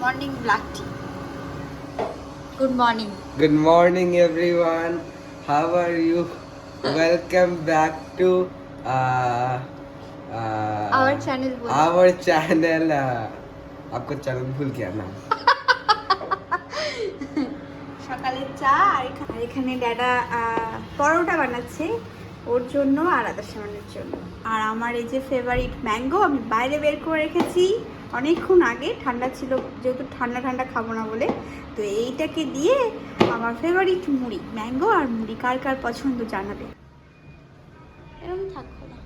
morning black tea. Good morning. Good morning, everyone. How are you? Welcome back to uh, uh, Our channel बोलो। Our channel. Uh, आपको channel भूल गया ना সকালে চা আর এখানে আর এখানে ড্যাডা আহ, পরোটা বানাচ্ছে ওর জন্য আর আদার সামানের জন্য আর আমার এই যে ফেভারিট ম্যাঙ্গো আমি বাইরে বের করে রেখেছি অনেকক্ষণ আগে ঠান্ডা ছিল, যেহেতু ঠান্ডা ঠান্ডা খাব না বলে, তো এইটাকে দিয়ে আমার ফেভারিট মুড়ি ম্যাঙ্গো আর মুড়ি, কার কার পছন্দ জানাবে? এরকম থাকব না।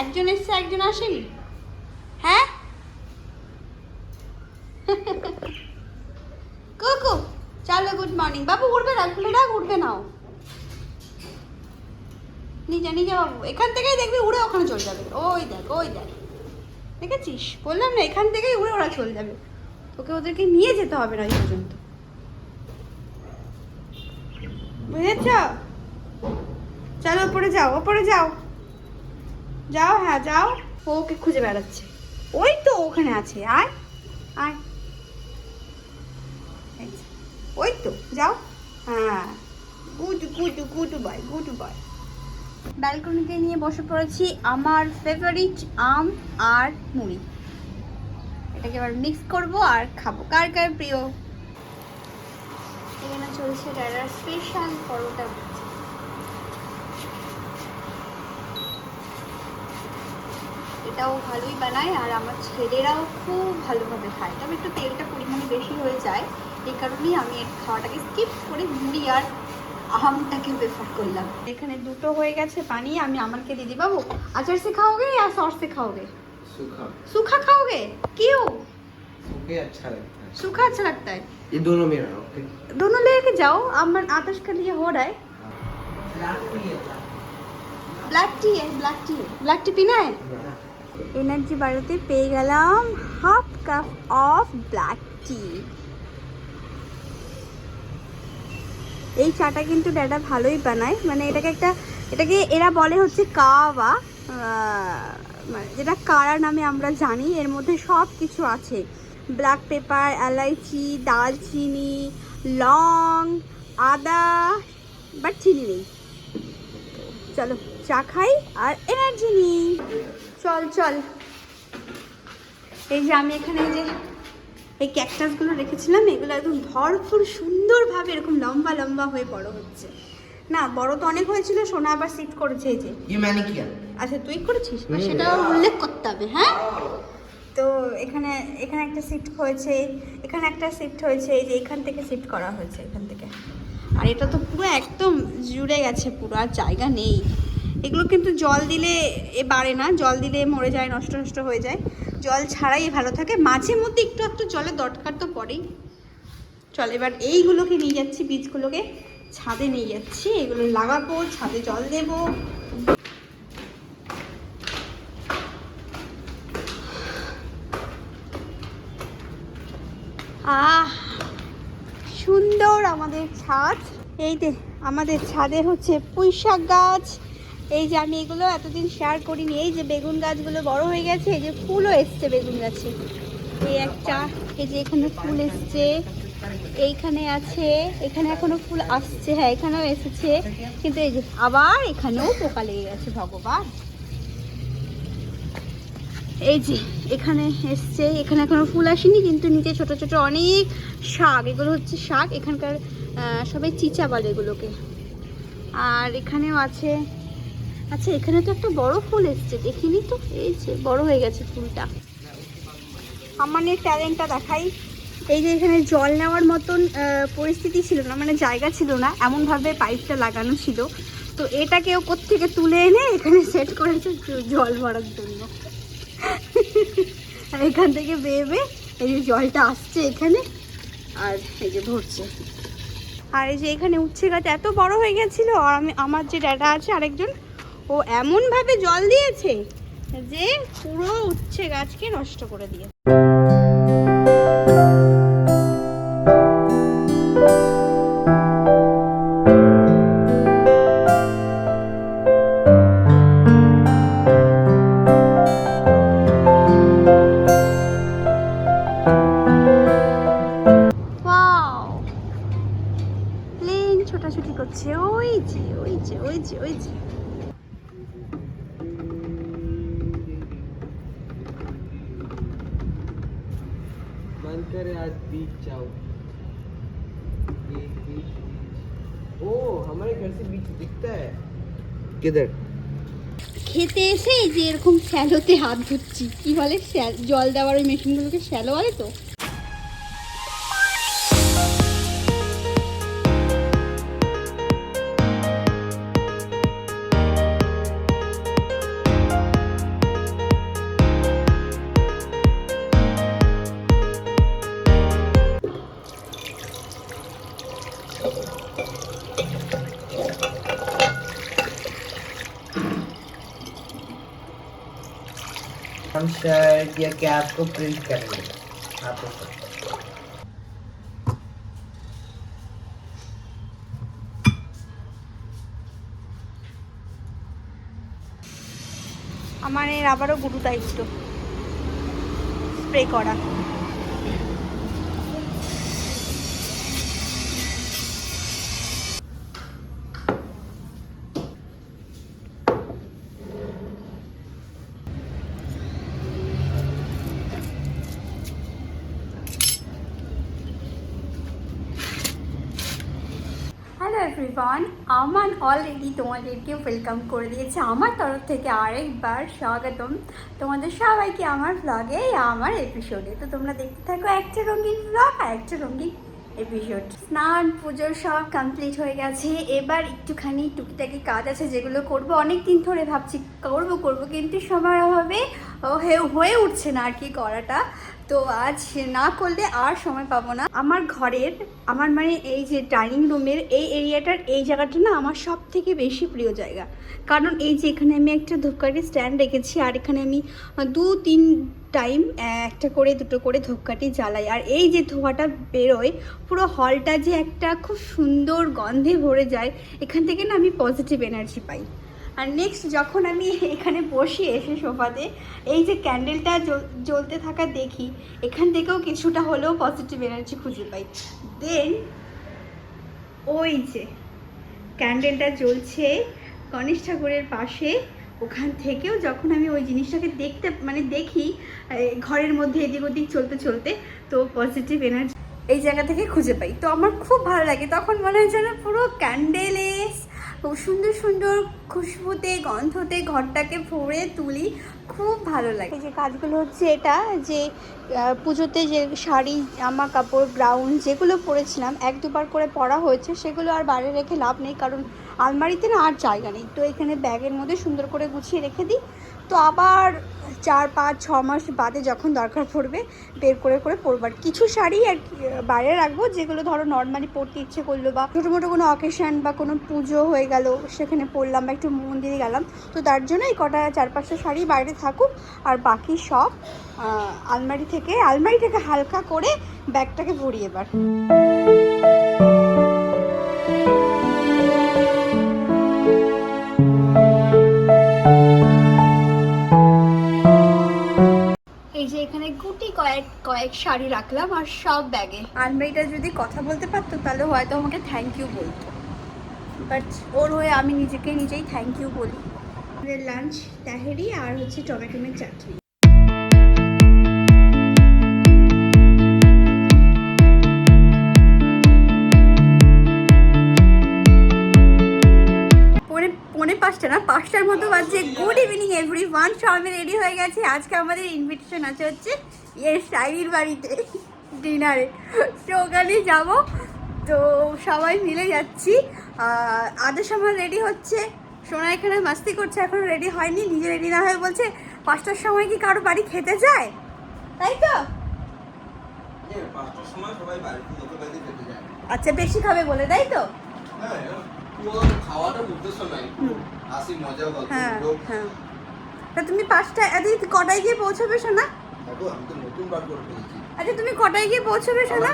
একজন এসছে, একজন আসেনি? হ্যাঁ? কুকু, চলো গুড মর্নিং বাবু, উঠবে না, খুলে ডাক উঠবে নাও নিজে নিজে বাবু, এখান থেকেই দেখবি, উড়ে ওখানে চলে যাবে। ওই দেখ ওই দেখ। দেখেছিস? বললাম না, এখান থেকেই উড়ে ওরা চলে যাবে। তোকে ওদেরকে নিয়ে যেতে হবে না ওই পর্যন্ত। বুঝেছ? চলো, ওপরে যাও ওপরে যাও। যাও হ্যাঁ যাও। ওকে খুঁজে বেড়াচ্ছে। ওই তো ওখানে আছে। আয় আয়। এই ওই তো, যাও। হ্যাঁ। Good good good bye good boy ব্যালকনিতে নিয়ে বসে পড়েছি আমার ফেভারিট আম আর মুড়ি। এটাকে এবার মিক্স করব আর খাব। কার কার প্রিয়? এখানে চলছে ড্যাডার স্পেশাল পরোটা। এটাও ভালোই বানায় আর আমার ছেলেরাও খুব ভালোভাবে খায়। তবে একটু তেলটা পরিমাণে বেশি হয়ে যায়, এই কারণেই আমি এর খাওয়াটাকে স্কিপ করে মুড়ি আর আমটাকে প্রেফার করলাম এখানে দুটো হয়ে গেছে পানি আমি আমাকে দিদি বাবু আচার সে খাওগে या सॉस से खाओगे सूखा सूखा खाओगे क्यों सूखे अच्छा लगता है सूखा अच्छा लगता है ये दोनों मेरा ओके दोनों लेके जाओ अमन आतश के लिए हो रहा है black tea black tea black tea পিনা है এনার্জি বাড়াতে পেয়ে গেলাম half cup of black tea এই চাটা কিন্তু ড্যাডা ভালোই বানায়। মানে এটাকে একটা, এটাকে এরা বলে হচ্ছে কাওয়া মানে যেটা কারা নামে আমরা জানি। এর মধ্যে সব কিছু আছে। ব্ল্যাক পেপার, এলাইচি দালচিনি লং, আদা, বাট চিনি নেই। চলো, চা খাই আর এনার্জি নিই। চল চল। এই যে আমি এখানে যে এই ক্যাকটাসগুলো রেখেছিলাম এগুলো একদম ভরপুর সুন্দরভাবে এরকম লম্বা লম্বা হয়ে বড় হচ্ছে। না বড় তো অনেক হয়েছিল সোনা আবার সিট করেছে এই যে। আচ্ছা তুই করেছিস? সেটাও উল্লেখ করতে হবে হ্যাঁ? তো এখানে এখানে একটা শিফট হয়েছে এখানে একটা সিফট হয়েছে এই যে এখান থেকে সিট করা হয়েছে এখান থেকে। আর এটা তো পুরো একদম জুড়ে গেছে পুরো আর জায়গা নেই। এগুলো কিন্তু জল দিলে এ বাড়ে না জল দিলে মরে যায় নষ্ট নষ্ট হয়ে যায়। জল ছাড়াই ভালো থাকে। মাঝে মধ্যে একটু একটু জলের দরকার তো পড়েই। চল, এবার এইগুলোকে নিয়ে যাচ্ছি, বীজগুলোকে ছাদে নিয়ে যাচ্ছি। এগুলো লাগাবো, ছাদে জল দেবো। আহ, সুন্দর আমাদের ছাদ। এই যে, আমাদের ছাদে হচ্ছে পুঁই শাক গাছ। এই যে আমি এগুলো এতদিন শেয়ার করিনি, এই যে বেগুন গাছগুলো বড় হয়ে গেছে, এই যে ফুলও এসছে বেগুন গাছে। এই একটা, এই যে এখানে ফুল এসছে, এইখানে আছে, এখানে এখনও ফুল আসছে হ্যাঁ এখানেও এসেছে, কিন্তু এই যে আবার এখানেও পোকা লেগে গেছে, ভগবান। এই যে এখানে এসছে, এখানে এখনও ফুল আসেনি, কিন্তু নিচে ছোট ছোট অনেক শাক, এগুলো হচ্ছে শাক, এখানকার সবাই চিচা বলে এগুলোকে। আর এখানেও আছে আচ্ছা এখানে তো একটা বড় ফুল এসছে, দেখিনি তো? এই যে, বড় হয়ে গেছে ফুলটা। আমার ট্যালেন্টটা দেখাই। এই যে এখানে জল নেওয়ার মতন পরিস্থিতি ছিল না মানে জায়গা ছিল না, এমনভাবে পাইপটা লাগানো ছিল। তো এটাকেও কোত্থেকে তুলে এনে এখানে সেট করেছে জল ভরার জন্য? আর এখান থেকে বেয়ে বেয়ে এই যে জলটা আসছে এখানে, আর এই যে ভরছে আর এই যে এখানে উচ্ছে গাছ এত বড় হয়ে গেছিল, আর আমি, আমার যে ড্যাডা আছে, আরেকজন ও এমনভাবে জল দিয়েছে যে পুরো উচ্ছে গাছকে নষ্ট করে দিয়ে करे आज बीच जाओ बीच बीच बीच ओ हमारे घर से बीच दिखता है किधर খেতে এসে এই যে এরকম শ্যালোতে হাত ধুচ্ছি কি বলে শ্যাল- জল দেওয়ার ওই মেশিনগুলোকে শ্যালো বলে তো शर्ट या कैप को प्रिंट करेंगे हाथों से আমার এর আবারও গুরু দায়িত্ব স্প্রে করা হ্যালো এভরিওয়ান আমান অলরেডি তোমাদেরকে ওয়েলকাম করে দিয়েছে। আমার তরফ থেকে আরেকবার স্বাগতম। তোমাদের সবাইকে আমার ব্লগে আমার এপিসোডে তো তোমরা দেখতে থাকো একটা রঙিন ব্লগ আর একটা রঙিন এপিসোড। স্নান পুজোর সব কমপ্লিট হয়ে গেছে। এবার একটুখানি টুকিটাকি কাজ আছে যেগুলো করব। অনেক দিন ধরে ভাবছি করব করব, কিন্তু সময়ের অভাবে হয়ে- উঠছে না আর কি করাটা। তো আজ না করলে আর সময় পাবো না। আমার ঘরের, আমার মানে এই যে ডাইনিং রুমের এই এরিয়াটার এই জায়গাটা না আমার সব থেকে বেশি প্রিয় জায়গা। কারণ এই যে এখানে আমি একটা ধূপকাঠি স্ট্যান্ড রেখেছি আর এখানে আমি দু, তিন টাইম একটা করে, দুটো করে ধূপকাঠি জ্বালাই। আর এই যে ধোঁয়াটা বেরোয়, পুরো হলটা যে একটা খুব সুন্দর গন্ধে ভরে যায়, এখান থেকে না আমি পজিটিভ এনার্জি পাই। আর নেক্সট যখন আমি এখানে বসি এসে সোফাতে, এই যে ক্যান্ডেলটা জ্বল- জ্বলতে থাকা দেখি, এখান থেকেও কিছুটা হলেও পজিটিভ এনার্জি খুঁজে পাই। দেন ওই যে ক্যান্ডেলটা জ্বলছে, গণেশ ঠাকুরের পাশে ওখান থেকেও যখন আমি ওই জিনিসটাকে দেখতে মানে দেখি ঘরের মধ্যে এদিক ওদিক চলতে চলতে, তো পজিটিভ এনার্জি এই জায়গা থেকে খুঁজে পাই। তো আমার খুব ভালো লাগে। তখন মনে হয় যেন পুরো ক্যান্ডেলে খুব সুন্দর সুন্দর খুশবুতে, গন্ধতে ঘরটাকে ভরে তুলি। খুব ভালো লাগে। যে কাজগুলো হচ্ছে এটা, যে পুজোতে যে শাড়ি, জামা, কাপড় ব্রাউন যেগুলো পরেছিলাম, এক দুবার করে পরা হয়েছে, সেগুলো আর বাইরে রেখে লাভ নেই, কারণ আলমারিতে না আর জায়গা নেই। তো এখানে ব্যাগের মধ্যে সুন্দর করে গুছিয়ে রেখে দিই। তো আবার চার, পাঁচ, ছ মাস বাদে যখন দরকার পড়বে, বের করে করে পরবার। কিছু শাড়ি আর বাইরে রাখব, যেগুলো ধরো নর্মালি পরতে ইচ্ছে করল বা ছোটো মোটো কোনো অকেশন বা কোনো পুজো হয়ে গেল, সেখানে পরলাম বা একটু মন্দিরে গেলাম, তো তার জন্য এই কটা চার, পাঁচটা শাড়ি বাইরে থাকুক। আর বাকি সব আলমারি থেকে, আলমারিটাকে হালকা করে ব্যাগটাকে ভরি এবার এই যে এখানে গুটি কয়েক কয়েক শাড়ি রাখলাম আর সব ব্যাগে। আনবাইটা যদি কথা বলতে পারতো, তাহলে হয়তো আমাকে থ্যাংক ইউ বলতো। বাট ওর হয়ে আমি নিজেকে নিজেই থ্যাংক ইউ বলি। লাঞ্চ তাহেরি আর হচ্ছে টমেটোমের চাটনি। পাঁচটা না পাঁচটার মতো বাজছে। গুড ইভিনিং এভরি ওয়ান সবাই রেডি হয়ে গেছে। আজকে আমাদের ইনভিটেশন আছে হচ্ছে ইয়ে সাইরির বাড়িতে। ডিনারে তো ওখানেই যাব। তো সবাই মিলে যাচ্ছি। আদেশ আমার রেডি হচ্ছে। সোনা এখানে মাস্তি করছে এখন রেডি হয়নি। নিজে রেডি না হয়ে বলছে পাঁচটার সময় কি কারও বাড়ি খেতে যায়? তাই তো? যায়। আচ্ছা বেশি খাবে বলে তাই তো? হ্যাঁ উদ্দেশ্য নাই। হ্যাঁ হ্যাঁ। তা তুমি পাঁচটা এদিক কটায় গিয়ে পৌঁছবে ফেলেছি। আচ্ছা তুমি কটায় গিয়ে পৌঁছবে ছটা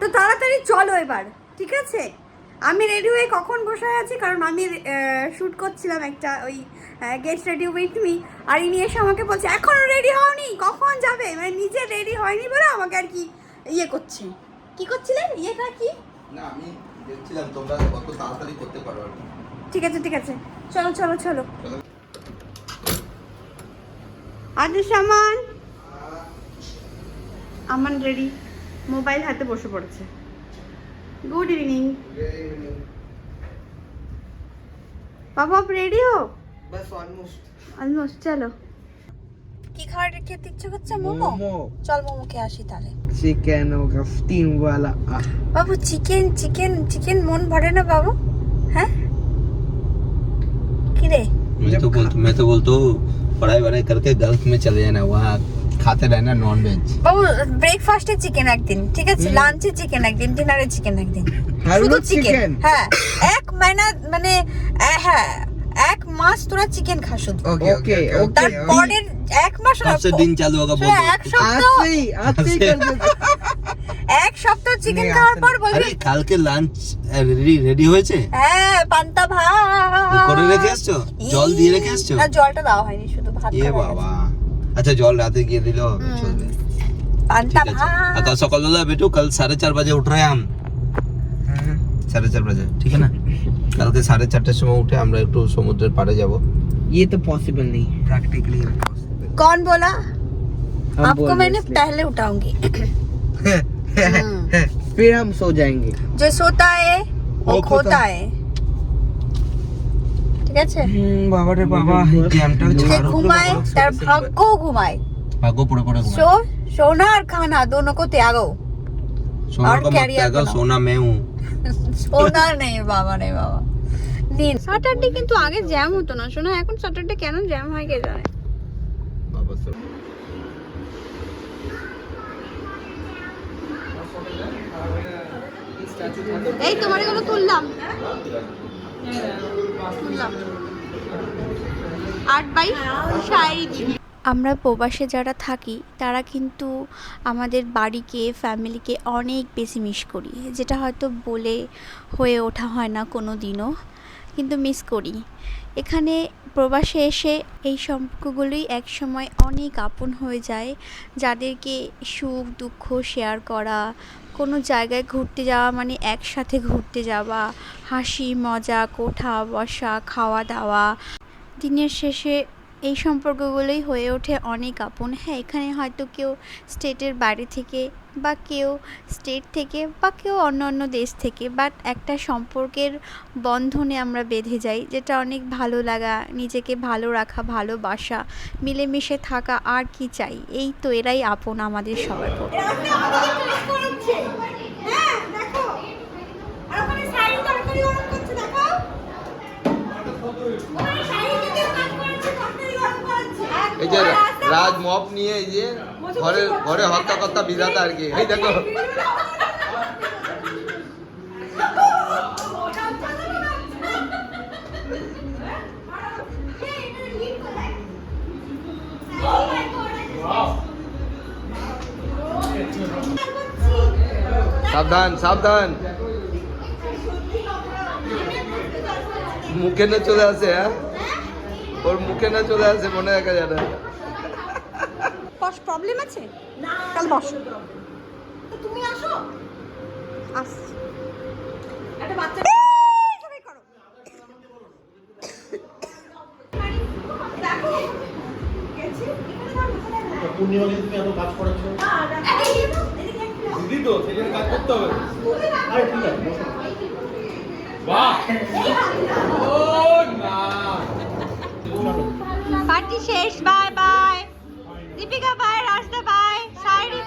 তো তাড়াতাড়ি চলো এবার ঠিক আছে? আমি রেডি হয়ে কখন বসে আছি? কারণ আমি শ্যুট করছিলাম একটা ওই গেট রেডি উইথ মি আর ইনি এসে আমাকে বলছে এখনও রেডি হওনি কখন যাবে? মানে নিজে রেডি হয়নি বলে আমাকে আর কি ইয়ে করছে। কি করছিলে? ইয়েটা কি? না আমি দেখছিলাম তোমরা কত তাড়াতাড়ি করতে পারো আর কি। ঠিক আছে ঠিক আছে। চলো চলো চলো। আদেশ আমান আমান রেডি মোবাইল হাতে বসে পড়েছে। গুড ইভিনিং বাবা আপ রেডি হো বাস অলমোস্ট অলমোস্ট চলো। কি খাবার খেতে ইচ্ছে করছে মোমো? চল মোমো খেয়ে আসি তাহলে। চিকেন ও স্টিম ওয়ালা বাবু চিকেন চিকেন চিকেন মন ভরে না বাবু হ্যাঁ? কি রে मैं तो बोलता मैं तो बोलता हूँ पढ़ाई वढ़ाई करके गल्फ में चले जाना वहाँ खाते रहना नॉन वेज বাবু ব্রেকফাস্টে চিকেন একদিন ঠিক আছে লাঞ্চে চিকেন একদিন ডিনারে চিকেন একদিন हर শুধু रोज চিকেন चिकन হ্যাঁ এক মাইনা মানে আহ, হ্যাঁ এক মাস তোরা চিকেন খা শুধু ओके ओके ओके তারপরের এক মাস এক সপ্তাহ এক সপ্তাহ চিকেন খাওয়ার পর আরে কালকে লাঞ্চ রেডি রেডি হয়েছে? হ্যাঁ পান্তা ভাত। করে রেখে জল দিয়ে রেখে না জলটা হয়নি শুধু ভাত এ বাবা। আচ্ছা জল রাতে গিয়ে চলবে। পান্তা আর আচ্ছা, সকালবেলা বেটু কাল সাড়ে চার বাজে উঠ আম। সাড়ে চার বাজে ঠিক না? কালকে সাড়ে চারটের সময় উঠে আমরা একটু সমুদ্রের পাড়ে যাব। ইয়ে তো পসিবল নেই প্র্যাকটিক্যালি कौन बोला आपको मैंने पहले उठाऊंगी फिर हम सो जाएंगे जो सोता है वो वो खोता खोता है ঠিক আছে বাবা রে বাবা জ্যামটা যে ঘুমায় তার ভাগ্য ঘুমায় ভাগ্য পড়ে পড়ে সো সোনা আর খানা दोनों को त्यागो सोना और का मत carrier त्यागा बनाओ। सोना मैं हूँ সোনা নেই বাবা নেই বাবা দিন স্যাটারডে কিন্তু আগে জ্যাম হতো না শোনা এখন স্যাটারডে কেন জ্যাম হয় কে জানে এই তোমার এগুলো তুললাম। আট আমরা প্রবাসে যারা থাকি, তারা কিন্তু আমাদের বাড়িকে, ফ্যামিলিকে অনেক বেশি মিস করি। যেটা হয়তো বলে হয়ে ওঠা হয় না কোনো দিনও কিন্তু মিস করি। এখানে প্রবাসে এসে এই সম্পর্কগুলোই একসময় অনেক আপন হয়ে যায়, যাদেরকে সুখ দুঃখ শেয়ার করা কোনো জায়গায় ঘুরতে যাওয়া মানে একসাথে ঘুরতে যাওয়া, হাসি, মজা, কোঠা, বসা, খাওয়া দাওয়া। দিনের শেষে এই সম্পর্কগুলোই হয়ে ওঠে অনেক আপন। হ্যাঁ এখানে হয়তো কেউ স্টেটের বাইরে থেকে বা কেউ স্টেট থেকে বা কেউ অন্য অন্য দেশ থেকে বাট একটা সম্পর্কের বন্ধনে আমরা বেঁধে যাই, যেটা অনেক ভালো লাগা, নিজেকে ভালো রাখা, ভালোবাসা, মিলেমিশে থাকা আর কি চাই, এই তো এরাই আপন আমাদের সবার পক্ষে। এই যে রাজ মপ নিয়ে এই যে ঘরে ঘরে হত্যা কর্তা বিধাতা আর কি। এই দেখো। সাবধান সাবধান। মুখে না চলে আসে হ্যাঁ? ওর মুখে না চলে আসে মনে রাখা যায় না বস প্রবলেম আছে? কাল বস। তুমি আসো। আসছি। একটা বাচ্চা পূর্ণিমা দিদি তুমি এত কাজ করেছ দিদি তো সেখানে কাজ করতে হবে। আরে ঠিক আছে বাহ! ও না। পার্টি শেষ বাই বাই দীপিকা বাই রাস্তা বাই শায়রি